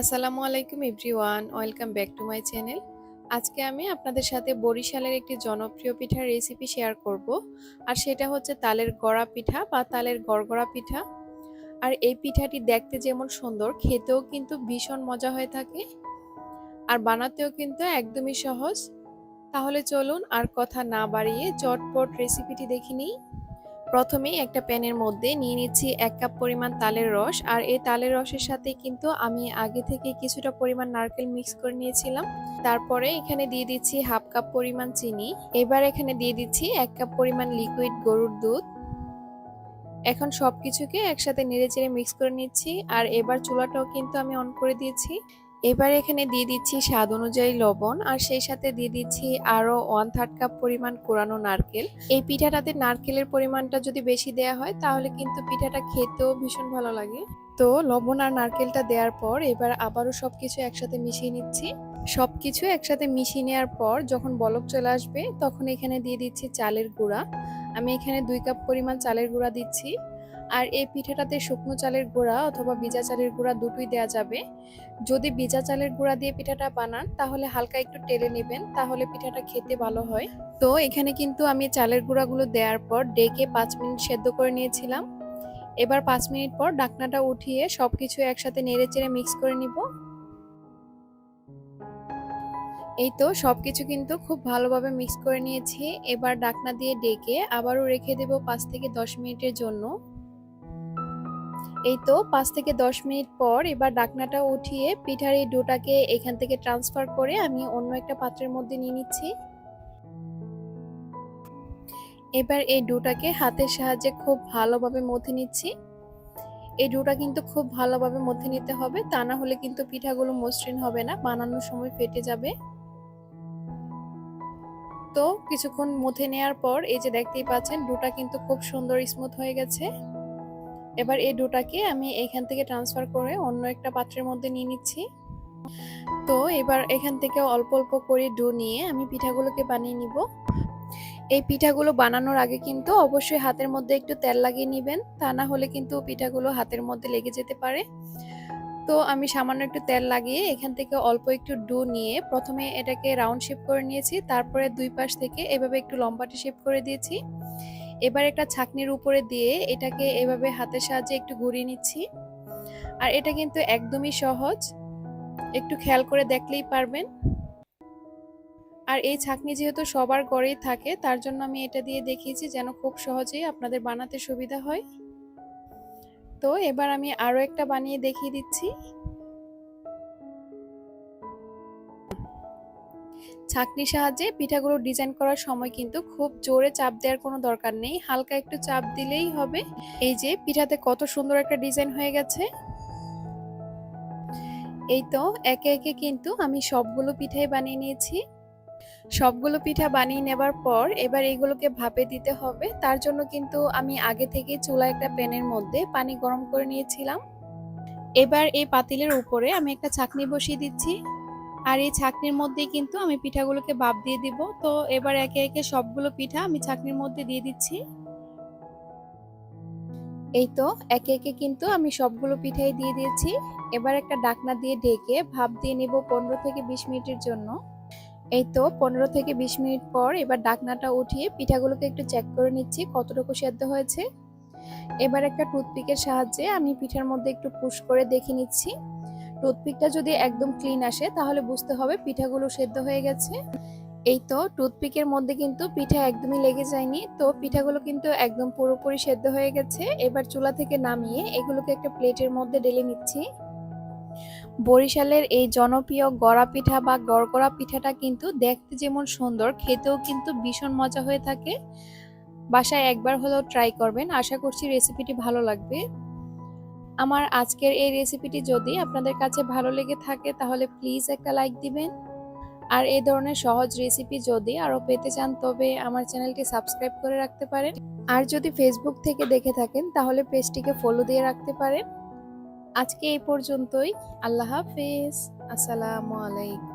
আসসালামু আলাইকুম everyone, welcome back to my channel. আজকে আমি আপনাদের সাথে বরিশালের একটি জনপ্রিয় পিঠার রেসিপি শেয়ার করব, আর সেটা হচ্ছে তালের গড়া পিঠা বা তালের গড়গড়া পিঠা। আর এই পিঠাটি দেখতে যেমন সুন্দর, খেতেও কিন্তু ভীষণ মজা হয়ে থাকে, আর বানাতেও কিন্তু একদমই সহজ। তাহলে চলুন আর কথা না বাড়িয়ে চটপট রেসিপিটি দেখে নিই। প্রথমেই একটা প্যানের মধ্যে নিয়ে নিচ্ছি এক কাপ পরিমাণ তালের রস, আর এই তালের রসের সাথে কিন্তু আমি আগে থেকে কিছুটা পরিমাণ নারকেল মিক্স করে নিয়েছিলাম। তারপরে এখানে দিয়ে দিচ্ছি হাফ কাপ পরিমাণ চিনি। এবার এখানে দিয়ে দিচ্ছি এক কাপ পরিমাণ লিকুইড গরুর দুধ। এখন সব কিছুকে একসাথে নেড়ে চেড়ে মিক্স করে নিচ্ছি, আর এবার চুলাটাও কিন্তু আমি অন করে দিয়েছি। এবার এখানে দিয়ে দিচ্ছি স্বাদ অনুযায়ী লবণ, আর সেই সাথে দিয়ে দিচ্ছি আরও ওয়ান থার্ড কাপ পরিমাণ কোরানো নারকেল। এই পিঠাটাতে নারকেলের পরিমাণটা যদি বেশি দেওয়া হয়, তাহলে কিন্তু পিঠাটা খেতেও ভীষণ ভালো লাগে। তো লবণ আর নারকেলটা দেওয়ার পর এবার আবারও সব কিছু একসাথে মিশিয়ে নিচ্ছি। সব কিছু একসাথে মিশিয়ে নেওয়ার পর যখন বলক চলে আসবে, তখন এখানে দিয়ে দিচ্ছি চালের গুঁড়া। আমি এখানে দুই কাপ পরিমাণ চালের গুঁড়া দিচ্ছি। আর এই পিঠাটাতে শুকনো চালের গুঁড়া অথবা ভিজা চালের গুঁড়া দুটোই দেওয়া যাবে। যদি ভিজা চালের গুঁড়া দিয়ে পিঠাটা বানান, তাহলে হালকা একটু টেলে নেবেন, তাহলে পিঠাটা খেতে ভালো হয়। তো এখানে কিন্তু আমি চালের গুঁড়াগুলো দেওয়ার পর ডেকে পাঁচ মিনিট সেদ্ধ করে নিয়েছিলাম। এবার পাঁচ মিনিট পর ডাকনাটা উঠিয়ে সব কিছু একসাথে নেড়ে চেড়ে মিক্স করে নিব। এই তো সব কিছু কিন্তু খুব ভালোভাবে মিক্স করে নিয়েছি। এবার ডাকনা দিয়ে ডেকে আবারও রেখে দেব পাঁচ থেকে দশ মিনিটের জন্য। এই তো পাঁচ থেকে দশ মিনিট পর এবার ডাকনাটা উঠিয়ে পিঠার এই ডোটাকে এখান থেকে ট্রান্সফার করে আমি অন্য একটা পাত্রের মধ্যে নিয়ে নিচ্ছি। এবার এই ডোটাকে হাতের সাহায্যে খুব ভালোভাবে মথে নিচ্ছি। এই ডোটা কিন্তু খুব ভালোভাবে মথে নিতে হবে, তা না হলে কিন্তু পিঠাগুলো মসৃণ হবে না, বানানোর সময় ফেটে যাবে। তো কিছুক্ষণ মথে নেওয়ার পর এই যে দেখতেই পাচ্ছেন, ডোটা কিন্তু খুব সুন্দর স্মুথ হয়ে গেছে। এবার এই ডোটাকে আমি এখান থেকে ট্রান্সফার করে অন্য একটা পাত্রের মধ্যে নিয়ে নিচ্ছি। তো এবার এখান থেকে অল্প অল্প করে ডো নিয়ে আমি পিঠাগুলোকে বানিয়ে নিব। এই পিঠাগুলো বানানোর আগে কিন্তু অবশ্যই হাতের মধ্যে একটু তেল লাগিয়ে নেবেন, তা না হলে কিন্তু পিঠাগুলো হাতের মধ্যে লেগে যেতে পারে। তো আমি সামান্য একটু তেল লাগিয়ে এখান থেকে অল্প একটু ডো নিয়ে প্রথমে এটাকে রাউন্ড শেপ করে নিয়েছি, তারপরে দুই পাশ থেকে এভাবে একটু লম্বাটে শেপ করে দিয়েছি। এবার একটা ছাকনির উপরে দিয়ে এটাকে এভাবে হাতের সাহায্যে একটু ঘুরিয়ে নিচ্ছি। আর এটা কিন্তু একদমই সহজ। একটু খেয়াল করে দেখলেই পারবেন। আর এই ছাকনি যেহেতু সবার গড়েই থাকে, তার জন্য আমি এটা দিয়ে দেখিয়েছি যেন খুব সহজেই আপনাদের বানাতে সুবিধা হয়। তো এবার আমি আরও একটা বানিয়ে দেখিয়ে দিচ্ছি। ছাকনির সাহায্যে পিঠাগুলো ডিজাইন করার সময় কিন্তু খুব জোরে চাপ দেওয়ার কোনো দরকার নেই। হালকা একটু চাপ দিলেই হবে। এই যে, পিঠাতে কত সুন্দর একটা ডিজাইন হয়ে গেছে। এই তো, একে একে কিন্তু আমি সবগুলো পিঠাই বানিয়ে নিয়েছি। সবগুলো পিঠা বানিয়ে নেবার পর এবার এগুলোকে ভাপে দিতে হবে। তার জন্য কিন্তু আমি আগে থেকে চুলা একটা প্যানের মধ্যে পানি গরম করে নিয়েছিলাম। এবার এই পাতিলের উপরে আমি একটা ছাকনি বসিয়ে দিচ্ছি। আর এই ছাকনির মধ্যেই কিন্তু আমি পিঠাগুলোকে ভাপ দিয়ে দিব। তো এবার একে একে সবগুলো পিঠা আমি ছাকনির মধ্যে দিয়ে দিচ্ছি। এই তো একে একে কিন্তু আমি সবগুলো পিঠাই দিয়ে দিয়েছি। এবার একটা ডাকনা দিয়ে ঢেকে ভাপ দিয়ে নিব পনেরো থেকে বিশ মিনিটের জন্য। এই তো পনেরো থেকে বিশ মিনিট পর এবার ডাকনাটা উঠিয়ে পিঠাগুলোকে একটু চেক করে নিচ্ছি কতটুকু সেদ্ধ হয়েছে। এবার একটা টুথপিকের সাহায্যে আমি পিঠার মধ্যে একটু পুশ করে দেখে নিচ্ছি। টুথপিকটা যদি একদম ক্লিন আসে, তাহলে বুঝতে হবে পিঠাগুলো সেদ্ধ হয়ে গেছে। এই তো টুথপিকের মধ্যে কিন্তু পিঠা একদমই লেগে যায়নি। তো পিঠাগুলো কিন্তু একদম পুরোপুরি সেদ্ধ হয়ে গেছে। এবার চুলা থেকে নামিয়ে এগুলোকে একটা প্লেটের মধ্যে ঢেলে নিচ্ছি। বরিশালের এই জনপ্রিয় গড়া পিঠা বা গড়গড়া পিঠাটা কিন্তু দেখতে যেমন সুন্দর, খেতেও কিন্তু ভীষণ মজা হয়ে থাকে। বাসায় একবার হলেও ট্রাই করবেন। আশা করছি রেসিপিটি ভালো লাগবে। আমার আজকের এই রেসিপিটি যদি আপনাদের কাছে ভালো লেগে থাকে, তাহলে প্লিজ একটা লাইক দিবেন। আর এই ধরনের সহজ রেসিপি যদি আরও পেতে চান, তবে আমার চ্যানেলটি সাবস্ক্রাইব করে রাখতে পারেন। আর যদি ফেসবুক থেকে দেখে থাকেন, তাহলে পেজটিকে ফলো দিয়ে রাখতে পারেন। আজকে এই পর্যন্তই। আল্লাহ হাফেজ। আসসালামু আলাইকুম।